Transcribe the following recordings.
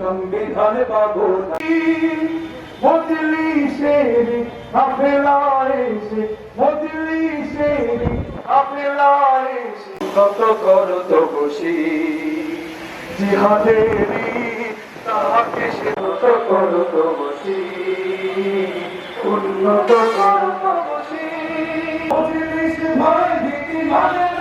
সংবিধান পাবো না, মজলিসের কাফেলায় এসে, মজলিসের কাফেলায় এসে কত করো তো বসি জিহাদেরি তাহাকে সে কত করো তো বসি উন্নত করো তো বসি ভয় ভীতি মানে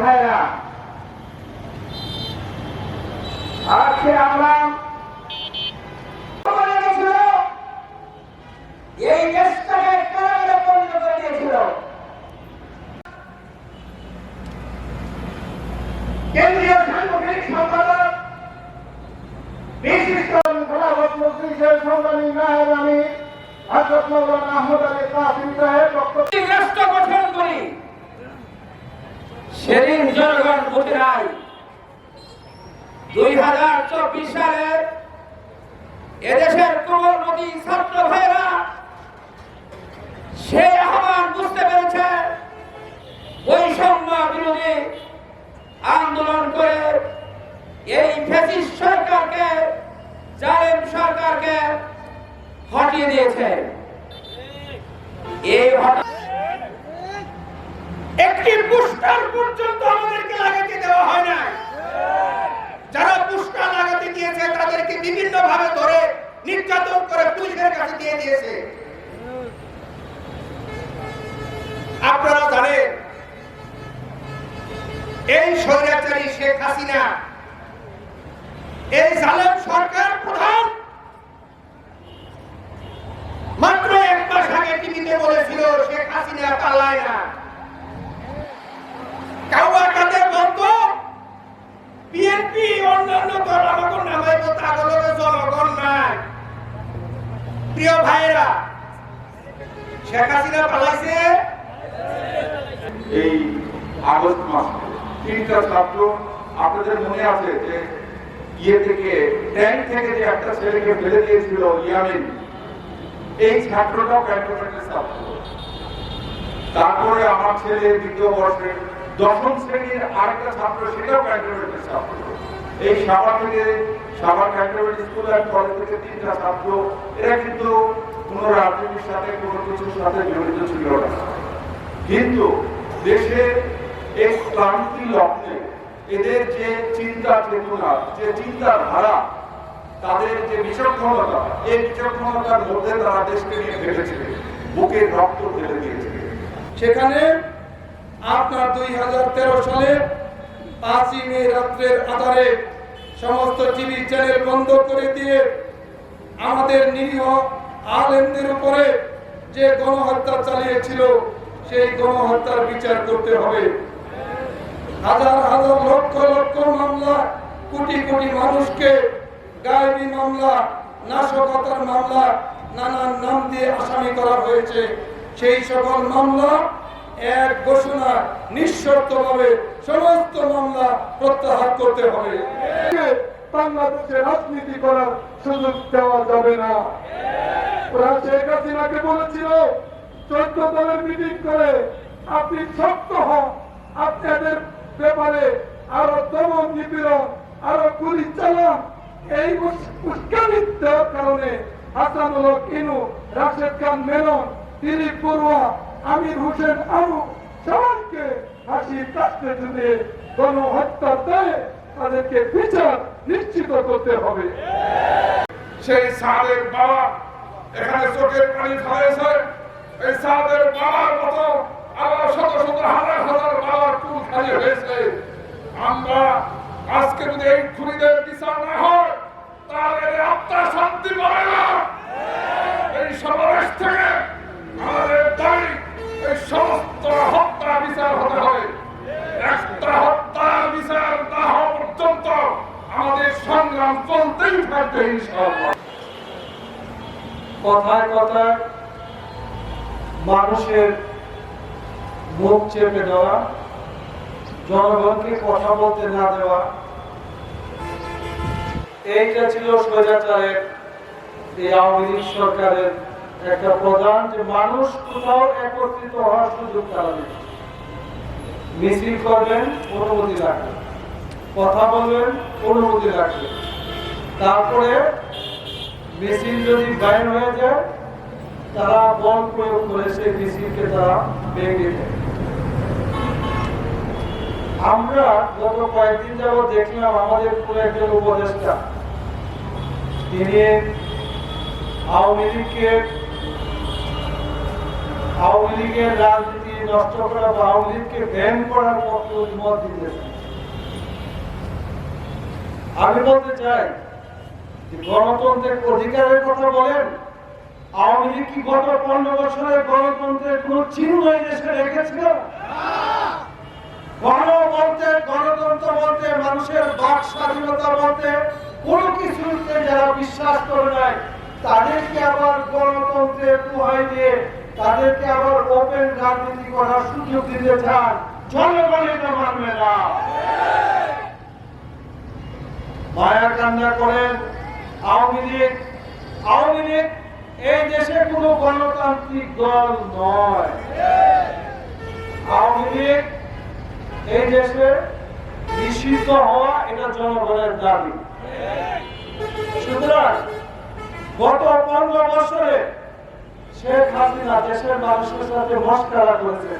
ভাইরা। আজকে আমরা এই দেশটাকে কারাগারে পরিণত করে দিয়েছিল। কেন্দ্রীয় সাংগঠনিক আমি হযরত মাওলানা আহমদ আলী কাসিম সাহেব বক্তব্য গঠন করি। সেদিন জনগণ বুঝে নাই। দুই হাজার চব্বিশ সালে এদেশের কোমলমতি ছাত্র ভাইরা সেই আহ্বান বুঝতে পেরেছে, বৈষম্য বিরোধী আন্দোলন করে এই ফ্যাসিস্ট সরকারকে, জালেম সরকারকে হটিয়ে দিয়েছে। এই ঘটনা একটি পুস্টার পর্যন্ত আমাদেরকে লাগাতে দেওয়া হয় না যারা পুস্টার লাগাতে দিয়েছে, তাদেরকে বিভিন্ন ভাবে ধরে নির্যাতন করে পুলিশের কাছে দিয়ে দিয়েছে। আপনারা জানেন, এই স্বৈরাচারী শেখ হাসিনা, এই জালেম সরকার প্রধান। মাত্র এক মাস আগে টিভিতে বলেছিল, শেখ হাসিনা পালায় না। এই আগস্ট মাসে, তিনটা ছাত্র আপনাদের মনে আছে যে ইয়ে থেকে, ট্যাঙ্ক থেকে যে একটা ছেলেকে ফেলে দিয়েছিল ইয়ামিন, এই ছাত্রটাও ক্যান্টনমেন্টের ছাত্র। তারপরে আমার ছেলে দ্বিতীয় বর্ষের দশম শ্রেণির আরেকটা ছাত্র, সেটাও ক্যান্টনমেন্টের ছাত্র। এই সাবার থেকে সাবার ক্যান্টনমেন্ট স্কুল অ্যান্ড কলেজ থেকে তিনটা ছাত্র, এরা কিন্তু কোনো রাজনীতির সাথে, কোনো কিছুর সাথে জড়িত ছিল না। কিন্তু দেশের এই ক্লান্তি লগ্নে এদের যে চিন্তা চেতনা, যে চিন্তা ধারা তাদের যে বিচক্ষণতা, এই বিচক্ষণতার মধ্যে তারা দেশকে নিয়ে ফেলেছে বুকের রক্ত ফেলে দিয়েছে সেখানে আপনার দুই হাজার তেরো সালে পাঁচই মে রাত্রের আধারে সমস্ত টিভি চ্যানেল বন্ধ করে দিয়ে আমাদের নিরীহ আলেমদের উপরে যে গণহত্যা চালিয়েছিল, সেই গণহত্যার বিচার করতে হবে। হাজার হাজার লক্ষ লক্ষ মামলা, কোটি কোটি মানুষকে গায়েবী মামলা, নাশকতার মামলা, নানান নাম দিয়ে আসামি করা হয়েছে। সেই সকল মামলা এক ঘোষণা নিঃশর্তভাবে সমস্ত মামলা প্রত্যাহার করতে হবে। বাংলাদেশে রাজনীতি করার সুযোগ দেওয়া যাবে না। আপনি হন, আপনাদের ব্যাপারে আরও আরও গুলি এই কারণে হাসানুল ইনু, রাশেদ খান মেনন, দিলীপ বড়ুয়া আমির হোসেন আনু সবাইকে ফাঁসির কাটতে যদি গণহত্যা দেয় তাদেরকে বিচার নিশ্চিত করতে হবে। সেই সাদের বাবা, এখানে চোখের পানি ফেলেছে এই সাদের বাবার মতো আবার শত শত হাজার হাজার বাবার চুল খালি হয়েছে। আমরা আজকে যদি এই খুনিদের বিচার না হয়, তাহলে আত্মা শান্তি পাবে না। এই সমাবেশ থেকে আমাদের দাবি সমস্ত হত্যা বিচার হতে একটা হত্যা বিচার পর্যন্ত আমাদের সংগ্রাম চলতেই থাকবে কথায় কথায় মানুষের মুখ চেপে দেওয়া, জনগণকে কথা বলতে না দেওয়া, এইটা ছিল সোজাচারের এই আওয়ামী লীগ সরকারের একটা প্রধান যে মানুষ কোথাও একত্রিত হওয়ার সুযোগ তারা মিছিল করবেন, অনুমতি রাখবেন। কথা বলবেন, অনুমতি রাখবেন। তারপরে মিছিল যদি বাইর হয়ে যায়, তারা বল প্রয়োগ করে সেই মিছিলকে তারা ভেঙে দেয়। আমরা গত কয়েকদিন যাব দেখলাম আমাদের পুরো একজন উপদেষ্টা, তিনি আওয়ামী লীগকে আওয়ামী লীগের রাজনীতি নষ্ট করা বা আওয়ামী লীগকে ব্যান করার পক্ষে মত দিতেছেন আমি বলতে চাই গণতন্ত্রের অধিকারের কথা বলেন, আওয়ামী লীগ কি গত পনেরো বছরের গণতন্ত্রের কোন চিহ্ন এই দেশে রেখেছিল? গণ বলতে গণতন্ত্র বলতে, মানুষের বাক স্বাধীনতা বলতে কোনো কিছুতে যারা বিশ্বাস করে নাই, তাদেরকে আবার গণতন্ত্রের কুহাই দিয়ে তাদেরকে আবার ওপেন রাজনীতি করার সুযোগ দিতে চান জনগণ এটা মানবে না মায়া কান্না করেন আওয়ামী লীগ। আওয়ামী লীগ এই দেশে কোনো গণতান্ত্রিক দল নয়। আওয়ামী লীগ এই দেশে নিষিদ্ধ হওয়া এটা জনগণের দাবি। সুতরাং গত পনেরো বছরে শেখ হাসিনা দেশের মানুষের সাথে মস্কারা করেছে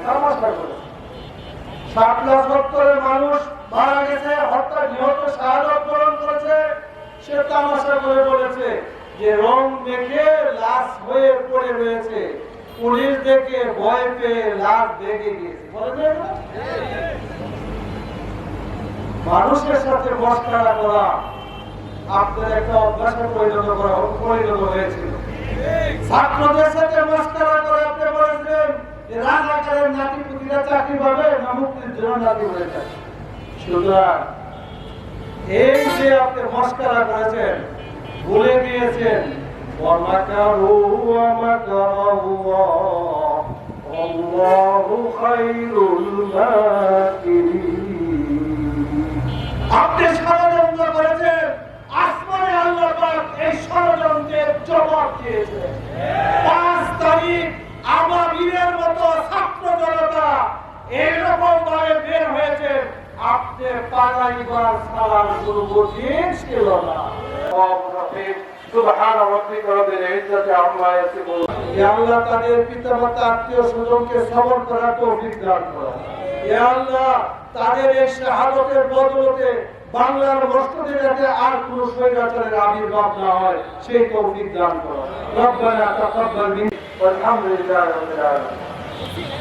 করেছে। মানুষ মারা গেছে হত্যা নিহত করেছে। সে তামাশা করে বলেছে যে রং দেখে লাশ হয়ে পড়ে রয়েছে। পুলিশ দেখে ভয় পেয়ে লাশ দেখে গিয়েছে? মানুষের সাথে মস্কারা করা আপনার একটা অভ্যাসে পরিণত করা পরিণত হয়েছিল। ছাত্রদের সাথে মস্কারা করে আপনি বলেছেন যে রাজাকারের নাতি পুতিরা চাকরি পাবে না মুক্তির জন্য নাতি হয়ে যাবে সুতরাং এই যে আপনি মস্কারা করেছেন ভুলে গিয়েছেন ومكروا ومكر الله والله خير الماكرين পাঁচ তারিখ আবাবিলের মতো ছাত্র জনতা এরকম ভাবে বের হয়েছে, আপনি পালাই করার সালার কোনো কঠিন তাদের পিতামাতা আত্মীয় স্বজনকে সবর তাদের এই শাহাদতের বদলতে বাংলার মসজিদে যাতে আর কোন স্বৈরাচারের আবির্ভাব না হয়, সেই তৌফিক দান করো। রব্বানা তাকাব্বাল মিন্না ওয়ালহামদুলিল্লাহি রাব্বিল আলামিন।